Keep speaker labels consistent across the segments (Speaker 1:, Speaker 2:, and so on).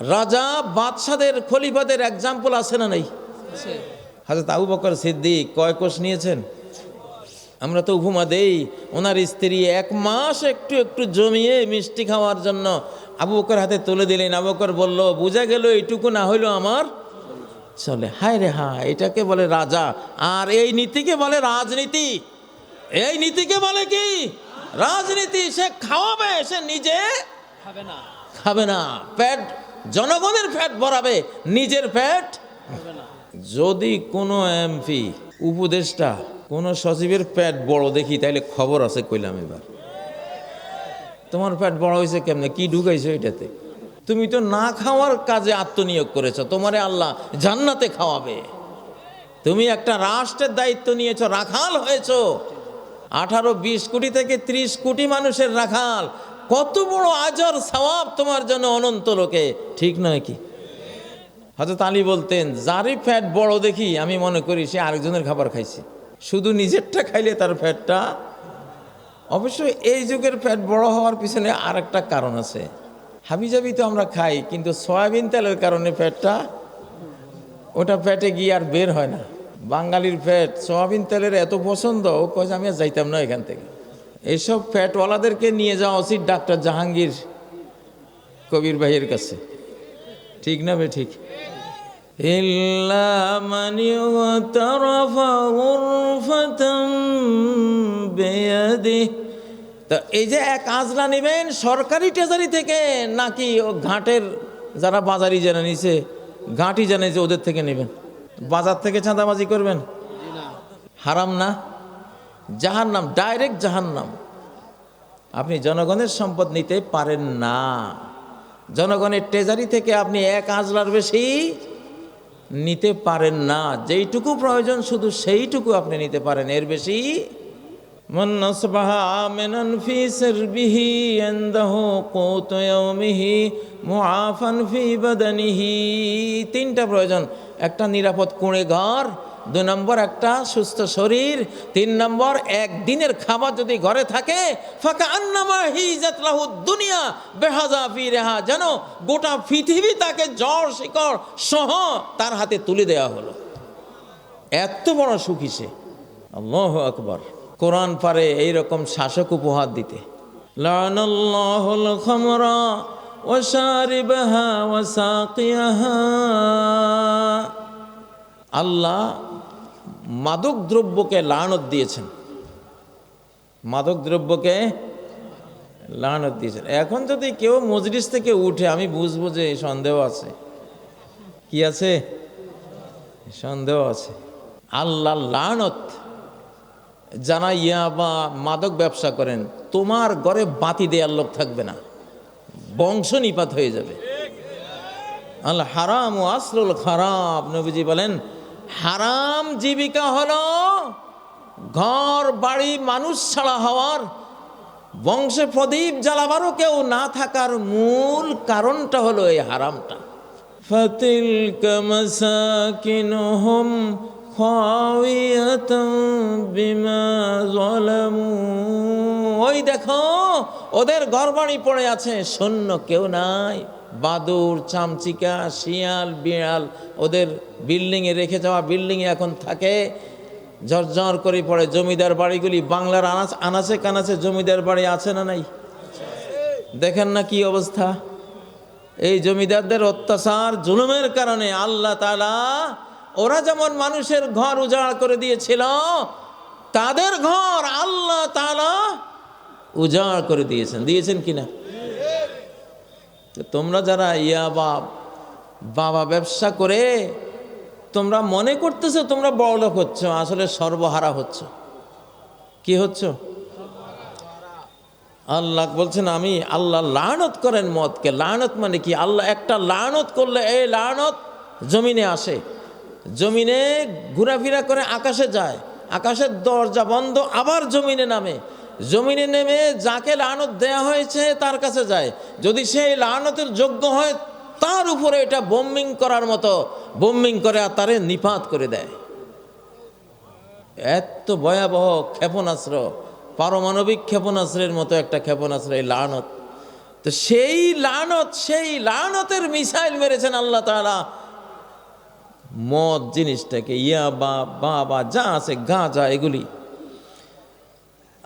Speaker 1: রাজা বাদশাদের খলিফাদের এক্সাম্পল আছে না নাই? হাজরত আবু বকর সিদ্দিক কয় কোষ নিয়েছেন? আমরা তো উপমা দেই ওনার স্ত্রী এক মাস একটু একটু জমিয়ে মিষ্টি খাওয়ার জন্য আবু বকর হাতে তুলে দিলেন। আবু বকর বলল বোঝা গেল এইটুকু না হইল আমার চলে। হায় রে হা এটাকে বলে রাজা। আর এই নীতিকে বলে রাজনীতি। এই নীতিকে বলে কি? রাজনীতি সে খাওয়াবে সে নিজে
Speaker 2: খাবে না।
Speaker 1: খাবে না। পেট জনগণের ফ্যাট ভরাবে নিজের
Speaker 2: ফ্যাট
Speaker 1: যদি কোনো এমপি, উপদেষ্টা, কোনো সচিবের পেট বড় দেখি তাহলে খবর আছে কইলাম এবার। তোমার পেট বড় হয়েছে কেমনে? কি ঢুকাইছো এটাতে? তুমি তো না খাওয়ার কাজে আত্মনিয়োগ করেছ, তোমারে আল্লাহ জান্নাতে খাওয়াবে। তুমি একটা রাষ্ট্রের দায়িত্ব নিয়েছো, রাখাল হয়েছো। আঠারো, বিশ কোটি থেকে ত্রিশ কোটি মানুষের রাখাল। কত বড় আজর সওয়াব তোমার জন্য অনন্ত লোকে, ঠিক নয় কি? হজরত আলী বলতেন, যারই ফ্যাট বড় দেখি, আমি মনে করি সে আরেকজনের খাবার খাইছে। শুধু নিজেরটা খাইলে তার ফ্যাটটা অবশ্যই এই যুগের ফ্যাট বড় হওয়ার পিছনে আর একটা কারণ আছে। হাবিজাবি তো আমরা খাই, কিন্তু সয়াবিন তেলের কারণে ফ্যাটটা, ওটা ফ্যাটে গিয়ে আর বের হয় না। বাঙালির ফ্যাট সয়াবিন তেলের এত পছন্দ, ও কয় আমি আর যাইতাম না এখান থেকে। এইসব ফ্যাটওয়ালাদেরকে নিয়ে যাওয়া উচিত ডাক্তার জাহাঙ্গীর কবির ভাইয়ের কাছে ঠিক না বে ঠিক إلا من اغترف غرفة بيده তা এই যে এক আজলা নেবেন সরকারি ট্রেজারি থেকে নাকি ও ঘাটের যারা বাজারি জানা নিছে ঘাঁটি জানে যে ওদের থেকে নেবেন বাজার থেকে চাঁদাবাজি করবেন
Speaker 2: জি না
Speaker 1: হারাম না জাহান নাম ডাইরেক্ট জাহান নাম আপনি জনগণের সম্পদ নিতে পারেন না। জনগণের ট্রেজারি থেকে আপনি এক আজলার বেশি নিতে পারেন না। যেইটুকু প্রয়োজন, শুধু সেইটুকু আপনি নিতে পারেন। এর বেশি তিনটা প্রয়োজন, একটা নিরাপদ কুঁড়ে ঘর দুই নম্বর একটা সুস্থ শরীর, তিন নম্বর একদিনের খাবার যদি ঘরে থাকে ফাঁকা আন্নামা হিজাত লাহু দুনিয়া, বেহাজা ফি রেহা, যেন গোটা পৃথিবী তাকে জ্বর, শিকড় সহ তার হাতে তুলে দেওয়া হলো। এত বড় সুখী সে। আল্লাহ আকবর। কোরআন পারে এইরকম শাসক উপহার দিতে। লানাল্লাহুল খামরা আল্লাহ মাদক দ্রব্যকে লানত দিয়েছেন। মাদক দ্রব্যকে লানত দিয়েছেন। এখন যদি কেউ মজলিস থেকে উঠে, আমি বুঝব যে সন্দেহ আছে। কি আছে? সন্দেহ আছে। আল্লাহ লানত যারা ইয়া বা মাদক ব্যবসা করেন, তোমার ঘরে বাতি দেওয়ার লোক থাকবে না। বংশ নিপাত হয়ে যাবে। আল্লাহ হারাম ও আসরুল খারাপ নবীজি বলেন হারাম জীবিকা হলো ঘর বাড়ি মানুষ ছাড়া হওয়ার। বংশে প্রদীপ জ্বালাবারও কেউ না থাকার মূল কারণটা হলো এই হারামটা। ফতিল কমসাকিনহম বিমা ওই দেখো ওদের ঘর বাড়ি পড়ে আছে শূন্য কেউ নাই। বাদুর, চামচিকা, শিয়াল, বিড়াল ওদের বিল্ডিংয়ে রেখে যাওয়া বিল্ডিংয়ে এখন থাকে। ঝরঝর করে পড়ে জমিদার বাড়িগুলি। বাংলার আনাচ আনাচে কানাচে জমিদার বাড়ি আছে না নাই? দেখেন না কি অবস্থা? এই জমিদারদের অত্যাচার, জুলুমের কারণে আল্লাহ তালা ওরা যেমন মানুষের ঘর উজাড় করে দিয়েছিল, তাদের ঘর আল্লাহ তালা উজাড় করে দিয়েছেন। দিয়েছেন কিনা? তোমরা যারা ইয়া বা বাবা ব্যবসা করে, তোমরা মনে করতেছো তোমরা বড়লোক হচ্ছ, আসলে সর্বহারা হচ্ছ। কি হচ্ছ? আল্লাহ বলছেন, আমি আল্লাহ লানত করেন মদকে। লানত মানে কি? আল্লাহ একটা লানত করলে এই লানত জমিনে আসে। জমিনে ঘোরাফেরা করে আকাশে যায়। আকাশের দরজা বন্ধ, আবার জমিনে নামে। জমিনে নেমে যাকে লানত দেয়া হয়েছে তার কাছে যায়। যদি সেই লানতের যোগ্য হয়, তার উপরে এটা বোম্বিং করার মতো বোম্বিং করে আর তারে নিপাত করে দেয়। এত ভয়াবহ ক্ষেপণাস্ত্র, পারমাণবিক ক্ষেপণাস্ত্রের মতো একটা ক্ষেপণাস্ত্র, এই লানত। তো সেই লানত, সেই লানতের মিসাইল মেরেছেন আল্লাহ তালা মদ জিনিসটাকে, ইয়া বা বা যা আছে, গাঁজা, এগুলি।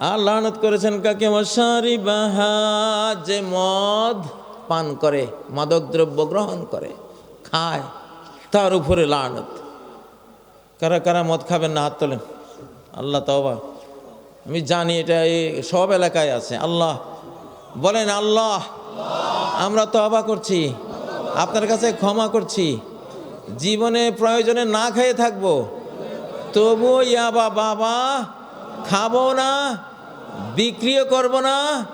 Speaker 1: আর লানত করেছেন কাকে? মশারি বাহা, যে মদ পান করে, মাদক দ্রব্য গ্রহণ করে, খায়, তার উপরে লানত। কারা কারা মদ খাবেন না? হাত তোলেন। আল্লাহ তবা আমি জানি এটা এই সব এলাকায় আছে। আল্লাহ বলেন, আল্লাহ, আমরা তবা করছি, আপনার কাছে ক্ষমা করছি, জীবনে প্রয়োজনে না খেয়ে থাকব তবু ইয়াবা বাবা, খাব না বিক্রিও করব না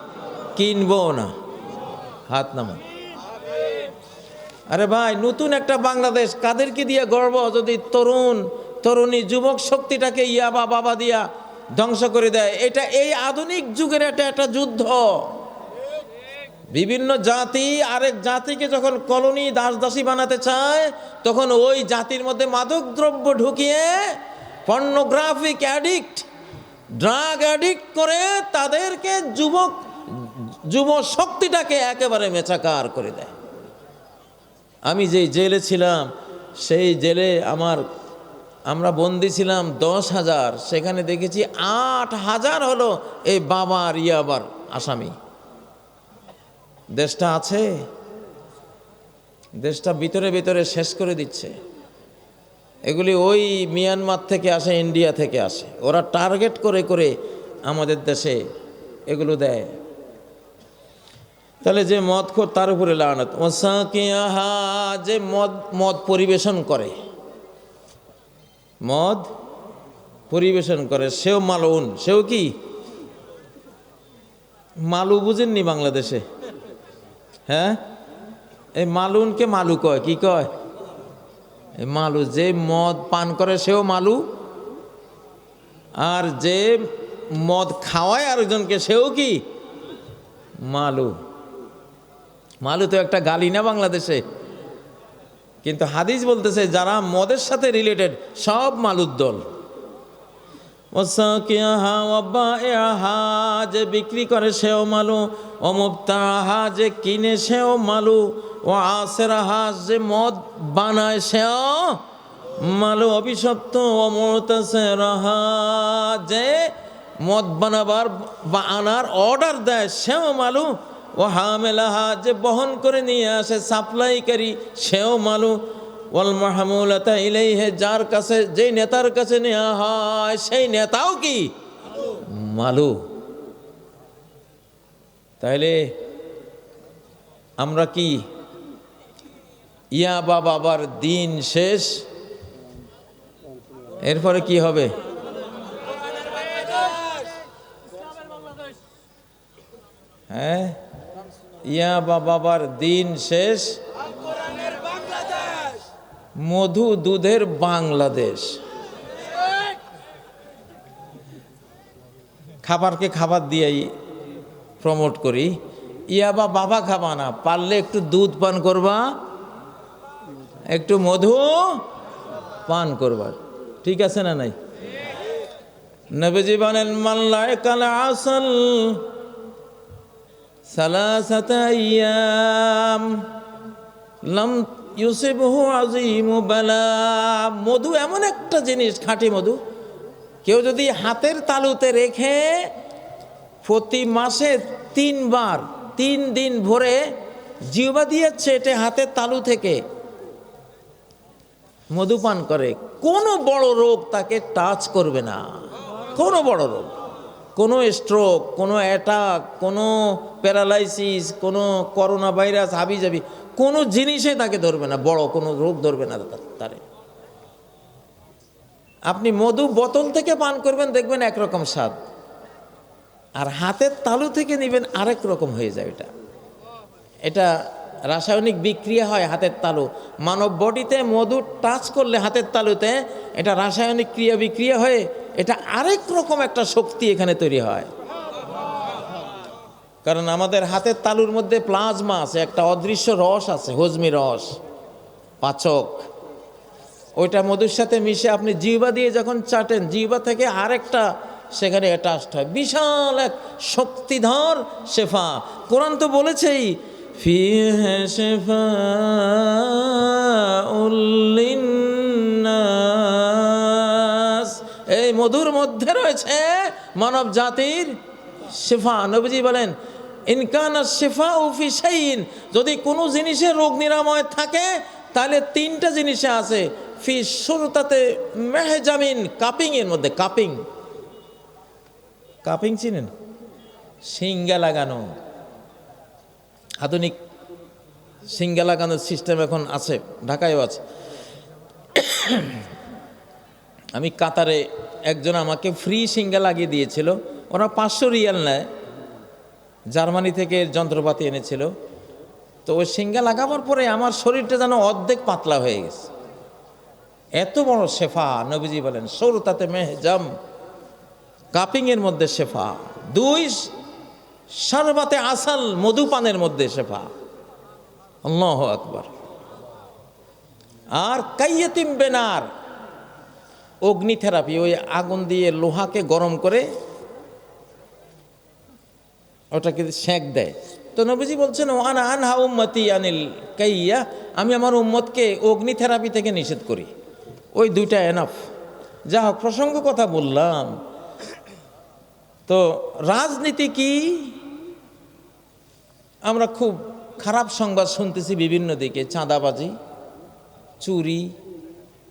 Speaker 1: কিনবো না। হাত নামান। আরে ভাই, নতুন একটা বাংলাদেশ, কাদেরকে দিয়ে গর্ব যদি তরুণ, তরুণী যুবক শক্তিটাকে ইয়াবা বাবা দিয়া ধ্বংস করে দেয়? এটা এই আধুনিক যুগের একটা একটা যুদ্ধ। বিভিন্ন জাতি, আরেক জাতিকে যখন কলোনি দাস দাসী বানাতে চায়, তখন ওই জাতির মধ্যে মাদক দ্রব্য ঢুকিয়ে পর্নোগ্রাফিক অ্যাডিক্ট ড্রাগ অ্যাডিক্ট করে তাদেরকে যুবক, যুব শক্তিটাকে একেবারে মেচাকার করে দেয়। আমি যেই জেলে ছিলাম, সেই জেলে আমার, আমরা বন্দি ছিলাম দশ হাজার। সেখানে দেখেছি আট হাজার হলো এই বাবার ইয়াবার আসামি। দেশটা আছে, দেশটা ভিতরে ভিতরে শেষ করে দিচ্ছে। এগুলি ওই মিয়ানমার থেকে আসে, ইন্ডিয়া থেকে আসে। ওরা টার্গেট করে করে আমাদের দেশে এগুলো দেয়। তাহলে যে মদ খোর তার উপরে লানত। ওসাকিয়াহা যে মদ মদ পরিবেশন করে। মদ পরিবেশন করে, সেও মালউন। সেও কি? মালু বুঝেননি বাংলাদেশে? হ্যাঁ? এই মালুনকে মালু কয়, কি কয়? মালু, যে মদ পান করে সেও মালু। আর যে মদ খাওয়ায় আরেকজনকে সেও কি? মালু। মালু তো একটা গালি না বাংলাদেশে। কিন্তু হাদিস বলতেছে, যারা মদের সাথে রিলেটেড সব মালুর দল। ওসাকিয়াহা ওয়াবাইআহা যে বিক্রি করে সেও মালু অমুক্তাহা যে কিনে সেও মালু, ও আসেরাহা যে মদ বানায় সেও মালু। অভিশপ্ত অমরতাসেরাহা যে মদ বানাবার বা আনার অর্ডার দেয় সেও মালু। ও হামেলাহা, যে বহন করে নিয়ে আসে সাপ্লাইকারী, সেও মালু। ওয়াল মাহমুলাতা ইলাইহে, যার কাছে, যেই নেতার কাছে নেওয়া হয়, সেই নেতাও কি? মালু। তাইলে আমরা কি ইয়া বা বাবার দিন শেষ? এরপরে কি হবে? হ্যাঁ? ইয়া বা বাবার দিন শেষ? মধু দুধের বাংলাদেশ। খাবারকে খাবার দিয়েই প্রমোট করি। ইয়া বা বাবা খাবা না, পারলে একটু দুধ পান করবা, একটু মধু পান করবা। ঠিক আছে না নাই? নবীজি বলেন মাল্লায় কালা আসল সালাসাতা আইয়াম, লাম মধু এমন একটা জিনিস, খাঁটি মধু। কেউ যদি হাতের তালুতে রেখে প্রতি মাসে তিনবার, তিন দিন ভরে জিহবা দিয়ে চেটে হাতের তালু থেকে মধুপান করে, কোনো বড় রোগ তাকে টাচ করবে না। কোনো বড় রোগ। কোনো স্ট্রোক কোনো অ্যাটাক কোনো প্যারালাইসিস কোনো করোনা ভাইরাস হাবি যাবি কোনো জিনিসে তাকে ধরবে না, বড় কোনো রোগ ধরবে না তারে। আপনি মধু বোতল থেকে পান করবেন, দেখবেন একরকম স্বাদ। আর হাতের তালু থেকে নেবেন আরেক রকম হয়ে যায় এটা। এটা রাসায়নিক বিক্রিয়া হয় হাতের তালু। মানব বডিতে মধু টাচ করলে হাতের তালুতে এটা রাসায়নিক ক্রিয়া বিক্রিয়া হয়ে এটা আরেক রকম একটা শক্তি এখানে তৈরি হয়। কারণ আমাদের হাতের তালুর মধ্যে প্লাজমা আছে, একটা অদৃশ্য রস আছে, হজমি রস, পাচক। ওইটা মধুর সাথে মিশে আপনি জিহ্বা দিয়ে যখন চাটেন, জিহ্বা থেকে আরেকটা সেখানে অ্যাটাচড হয়। বিশাল এক শক্তিধর শেফা। কোরআন তো বলেছেই ফিহে শেফা উল্লিন্নাস এই মধুর মধ্যে রয়েছে মানব জাতির শেফা। নবীজি বলেন ইনকান শেফা উফি শাইন যদি কোনো জিনিসের রোগ নিরাময় থাকে, তাহলে তিনটা জিনিসে আছে। ফি সুরতাতে মেহজামিন, কাপিং এর মধ্যে, কাপিং। কাপিং চিনেন? সিঙ্গা লাগানো। আধুনিক সিঙ্গা লাগানোর সিস্টেম এখন আছে, ঢাকায়ও আছে। আমি কাতারে একজন আমাকে ফ্রি সিঙ্গা লাগিয়ে দিয়েছিল। ওরা পাঁচশো রিয়াল নেয়। জার্মানি থেকে যন্ত্রপাতি এনেছিল। তো ওই সিঙ্গা লাগাবার পরে আমার শরীরটা যেন অর্ধেক পাতলা হয়ে গেছে। এত বড় শেফা, নবীজি বলেন, সৌরতাতে মেহজাম, কাপিংয়ের মধ্যে শেফা। দুই সর্বাতে আসাল মধুপানের মধ্যে শেফা। আল্লাহ আকবার। আর কাইয়েতিম বেনার অগ্নি থেরাপি ওই আগুন দিয়ে লোহাকে গরম করে ওটাকে সেঁক দেয়। তো নবীজি বলছেন আনা আনহা উম্মতি আনিল কাইয়া আমি আমার উম্মতকে অগ্নি থেরাপি থেকে নিষেধ করি। ওই দুইটা এনাফ যা হোক, প্রসঙ্গ কথা বললাম। তো রাজনীতি কি? আমরা খুব খারাপ সংবাদ শুনতেছি বিভিন্ন দিকে, চাঁদাবাজি, চুরি,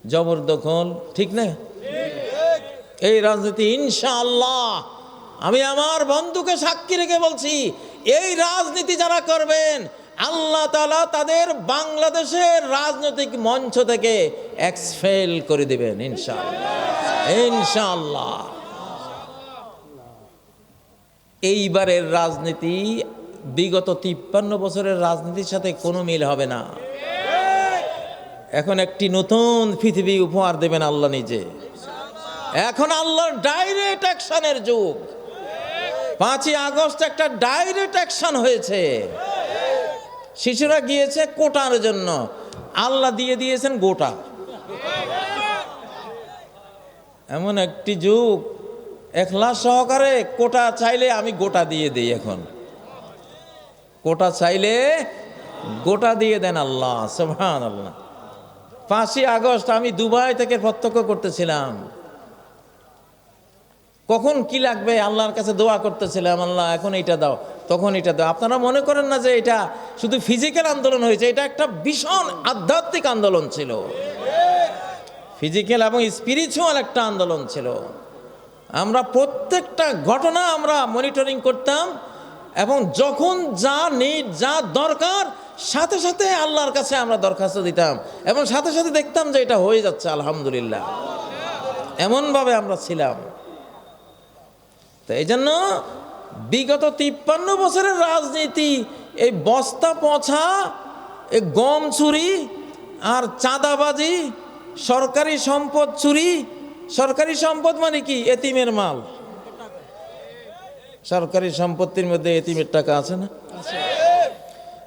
Speaker 1: জবরদখল, ঠিক না? এই রাজনীতি, ইনশাআল্লাহ, আমি আমার বন্ধুকে সাক্ষী রেখে বলছি, এই রাজনীতি যারা করবেন, আল্লাহ তালা তাদের বাংলাদেশের রাজনৈতিক মঞ্চ থেকে এক্সফেল করে দেবেন, ইনশাআল্লাহ। ইনশাআল্লাহ। এইবারের রাজনীতি বিগত তিপ্পান্ন বছরের রাজনীতির সাথে কোনো মিল হবে না। এখন একটি নতুন পৃথিবী উপহার দেবেন আল্লাহ নিজে। এখন আল্লাহর ডাইরেক্ট অ্যাকশনের যুগ। পাঁচই আগস্ট একটা ডাইরেক্ট অ্যাকশন হয়েছে। শিশুরা গিয়েছে কোটার জন্য। আল্লাহ দিয়ে দিয়েছেন গোটা। এমন একটি যুগ, এখলাস সহকারে কোটা চাইলে আমি গোটা দিয়ে দিই এখন। কোটা চাইলে গোটা দিয়ে দেন আল্লাহ আল্লাহ পাঁচই আগস্ট আমি দুবাই থেকে প্রত্যক্ষ করতেছিলাম। কখন কি লাগবে? আল্লাহর কাছে দোয়া করতেছিলাম, আল্লাহ, এখন এটা দাও, তখন এটা দাও। আপনারা মনে করেন না যে এটা শুধু ফিজিক্যাল আন্দোলন হয়েছে, এটা একটা ভীষণ আধ্যাত্মিক আন্দোলন ছিল। ফিজিক্যাল এবং স্পিরিচুয়াল একটা আন্দোলন ছিল। আমরা প্রত্যেকটা ঘটনা আমরা মনিটরিং করতাম এবং যখন যা নিড যা দরকার, সাথে সাথে আল্লাহর কাছে আমরা দরখাস্ত দিতাম এবং সাথে সাথে দেখতাম যে এটা হয়ে যাচ্ছে, আলহামদুলিল্লাহ। এমনভাবে আমরা ছিলাম। তো এই জন্য বিগত তিপ্পান্ন বছরের রাজনীতি, এই বস্তা পছা, এই গম চুরি আর চাঁদাবাজি, সরকারি সম্পদ চুরি, সরকারি সম্পদ মানে কি? এতিমের মাল। সরকারি সম্পত্তির মধ্যে এতিমের টাকা আছে না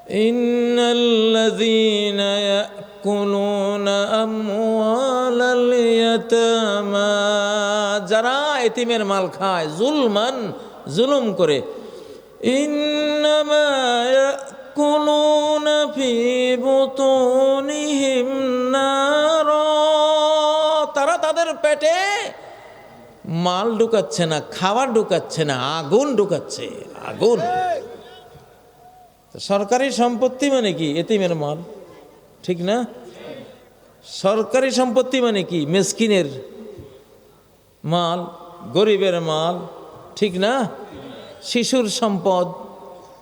Speaker 1: إن الذين يأكلون أموال اليتامى যারা এতিমের মাল খায় জুলমান জুলুম করে ইন্নামা يأكلون في بطونهم نارا তারা তাদের পেটে মাল ঢুকাচ্ছে না, খাবার ঢুকাচ্ছে না, আগুন ঢুকাচ্ছে, আগুন। সরকারি সম্পত্তি মানে কি? এতিমের মাল, ঠিক না? সরকারি সম্পত্তি মানে কি? মেসকিনের মাল, গরিবের মাল, ঠিক না? শিশুর সম্পদ,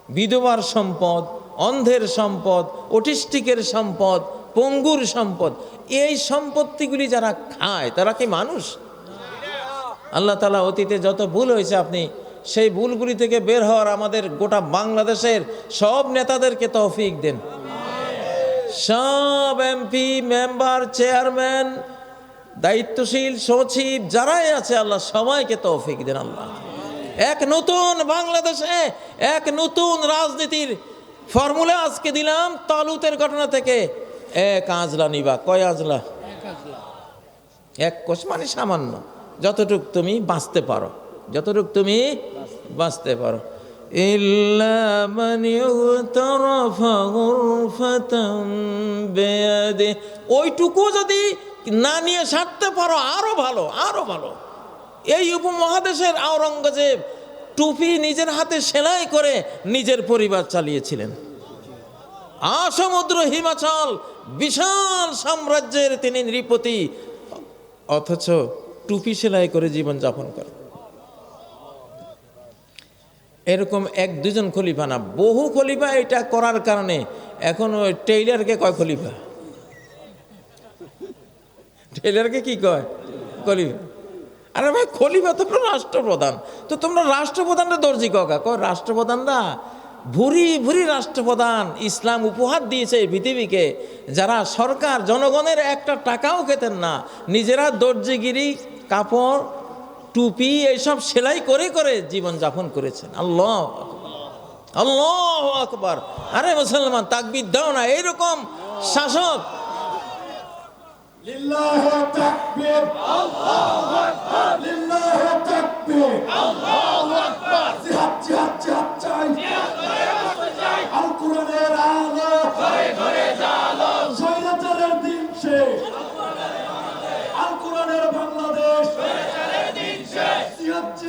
Speaker 1: বিধবার সম্পদ, অন্ধের সম্পদ, অটিস্টিকের সম্পদ, পঙ্গুর সম্পদ, এই সম্পত্তিগুলি যারা খায়, তারা কি মানুষ? আল্লাহ তালা অতীতে যত ভুল হয়েছে আপনি সেই ভুলগুলি থেকে বের হওয়ার আমাদের গোটা বাংলাদেশের সব নেতাদেরকে তৌফিক দেন। সব এমপি মেম্বার চেয়ারম্যান দায়িত্বশীল, সচিব, যারাই আছে আল্লাহ সবাইকে তৌফিক দেন আল্লাহ। এক নতুন বাংলাদেশে, এক নতুন রাজনীতির ফর্মুলা আজকে দিলাম, তালুতের ঘটনা থেকে। এক আজলা নিবা, কয় আজলা। এক কোষ মানে সামান্য। যতটুক তুমি বাঁচতে পারো, যতটুক তুমি বাঁচতে পারো। ওইটুকু যদি না নিয়ে সারতে পারো, আরও ভালো আরও ভালো। এই উপমহাদেশের আওরঙ্গজেব টুপি নিজের হাতে সেলাই করে নিজের পরিবার চালিয়েছিলেন। আসমুদ্র হিমাচল বিশাল সাম্রাজ্যের তিনি নৃপতি। অথচ টুপি সেলাই করে জীবন যাপন করে। এরকম এক দুজন খলিফা না, বহু খলিফা এটা করার কারণে এখন ওই টেইলারকে কয় খলিফা? টেইলারকে কি কয়? খলিফা। আরে ভাই, খলিফা তোমরা রাষ্ট্রপ্রধান। তো তোমরা রাষ্ট্রপ্রধানরা দর্জি কাকা কয় রাষ্ট্রপ্রধানরা? ভুরি ভুরি রাষ্ট্রপ্রধান ইসলাম উপহার দিয়েছে এই পৃথিবীকে। যারা সরকার জনগণের একটা টাকাও খেতেন না, নিজেরা দর্জিগিরি কাপড়, টুপি, এইসব সেলাই করে করে জীবন যাপন করেছেন। আল্লাহ আল্লাহ আকবর। আরে মুসলমান, তাকবির দাও না, এইরকম শাসক।
Speaker 3: আল।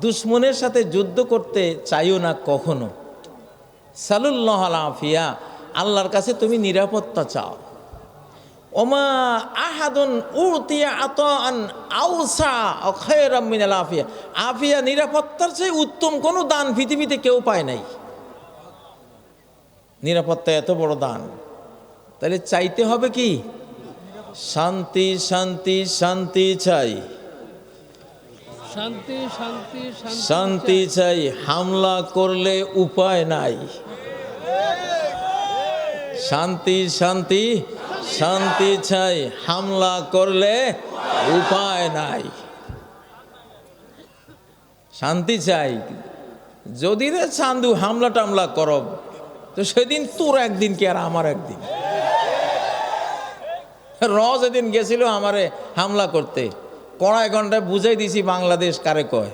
Speaker 1: দুশ্মনের সাথে যুদ্ধ করতে চাইও না কখনো। সালুল্লাহ আল আফিয়া আল্লাহর কাছে তুমি নিরাপত্তা চাও। ওমা আহাদুন উতিয়া আতান আউসা খায়রাম মিনাল আফিয়া। আফিয়া নিরাপত্তার চেয়ে উত্তম কোনো দান পৃথিবীতে কেউ পায় নাই। নিরাপত্তা এত বড় দান। তাহলে চাইতে হবে কি? শান্তি শান্তি শান্তি চাই।
Speaker 2: শান্তি শান্তি
Speaker 1: শান্তি চাই। হামলা করলে উপায় নাই। শান্তি শান্তি শান্তি চাই হামলা করলে উপায় নাই। শান্তি চাই। যদি রে চান্দু হামলা টামলা করব তো সেদিন তোর একদিন কি আর আমার একদিন? র যেদিন গেছিল আমারে হামলা করতে। কড়াই ঘন্টায় বুঝাই দিছি বাংলাদেশ কারে কয়।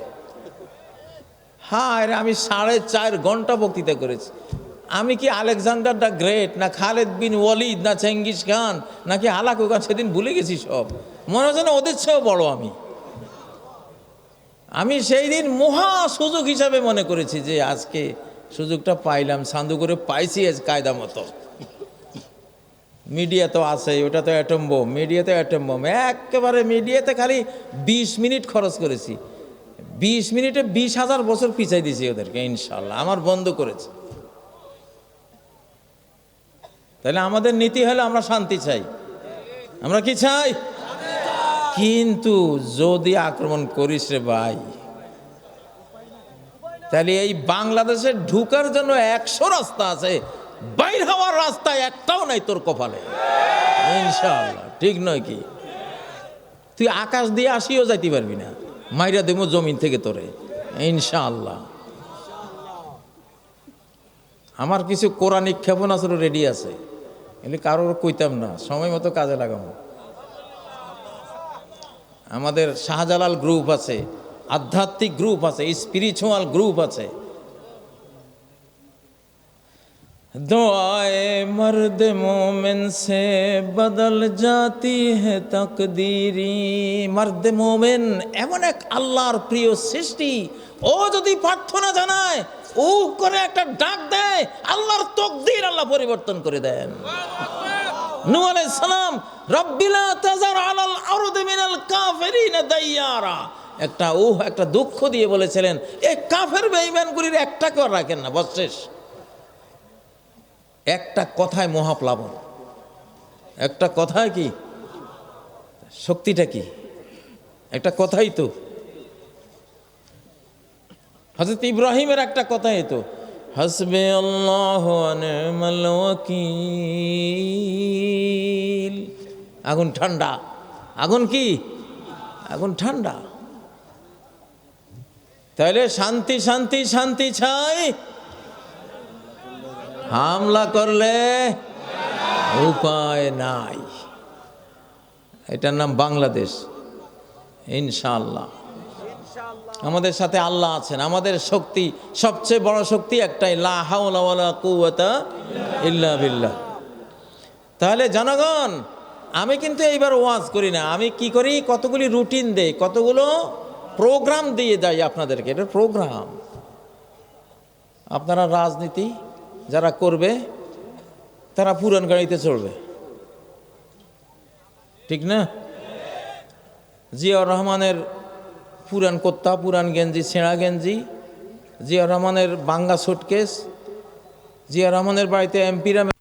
Speaker 1: হ্যাঁ রে, আমি সাড়ে চার ঘণ্টা বক্তৃতা করেছি। আমি কি আলেকজান্ডার দ্য গ্রেট, না খালেদ বিন ওয়ালিদ, না চেঙ্গিস খান, নাকি হালাকু খান সেদিন ভুলে গেছি সব? মনে হচ্ছে না ওদের চেয়েও বড় আমি। আমি সেই দিন মহা সুযোগ হিসাবে মনে করেছি যে আজকে সুযোগটা পাইলাম সান্দু করে পাইছি আজ কায়দা মতো। মিডিয়া তো আছে ওটা তো অ্যাটম বোম মিডিয়া তো অ্যাটম বোম একেবারে মিডিয়াতে খালি বিশ মিনিট খরচ করেছি। বিশ মিনিটে বিশ হাজার বছর পিছাই দিয়েছি ওদেরকে ইনশাল্লাহ আমার বন্ধ করেছে। তাহলে আমাদের নীতি হলো আমরা শান্তি চাই। আমরা কি চাই? কিন্তু যদি আক্রমণ করিস রে ভাই, তাহলে এই বাংলাদেশে ঢুকার জন্য একশো রাস্তা আছে। বাইর হওয়ার রাস্তা একটাও নাই তোর কপালে। ইনশাআল্লাহ, ঠিক নয় কি? তুই আকাশ দিয়ে আসিও যাইতে পারবি না, মাইরা দেবো জমিন থেকে তোরে, ইনশাআল্লাহ। আমার কিছু কোরআনিক ক্ষেপণাস্ত্র রেডি আছে এগুলি কারোর কইতাম না, সময় মতো কাজে লাগাবো। আমাদের শাহজালাল গ্রুপ আছে, আধ্যাত্মিক গ্রুপ আছে স্পিরিচুয়াল গ্রুপ আছে। दुआए मर्द मोमिन से बदल जाती है তকদিরি মর্দ মোমেন এমন এক আল্লাহর প্রিয় সৃষ্টি ও যদি প্রার্থনা জানায় ও করে একটা ডাক দেয় আল্লাহর তকদির আল্লাহ পরিবর্তন করে দেন নূ আলাইহিস সালাম রব্বিলা তাজার আলাল আরদি মিনাল কাফিরিন দাইয়ারা একটা ও একটা দুঃখ দিয়ে বলেছিলেন এই কাফের বেঈমানগুলির একটাকেও রাখেন না বস শেষ একটা কথায় মহাপ্লাবন। একটা কথায় কি? শক্তিটা কি? একটা কথাই তো। হজরত ইব্রাহিমের একটা কথা এতো হসবে আগুন ঠান্ডা। আগুন কি? আগুন ঠান্ডা। তাহলে শান্তি শান্তি শান্তি চাই হামলা করলে উপায় নাই। এটার নাম বাংলাদেশ। ইনশাআল্লাহ। আমাদের সাথে আল্লাহ আছেন। আমাদের শক্তি, সবচেয়ে বড় শক্তি একটাই ইল্লা বিল্লাহ। তাহলে জনগণ, আমি কিন্তু এইবার ওয়াজ করি না। আমি কি করি? কতগুলি রুটিন দেই, কতগুলো প্রোগ্রাম দিয়ে যাই আপনাদেরকে। এটা প্রোগ্রাম। আপনারা রাজনীতি যারা করবে, তারা পুরান গাড়িতে চড়বে। ঠিক না? জিয়াউর রহমানের পুরান কোত্তা, পুরান গেঞ্জি, ছেঁড়া গেঞ্জি জিয়া রহমানের বাঙ্গা সুটকেস জিয়া রহমানের বাড়িতে এমপিরা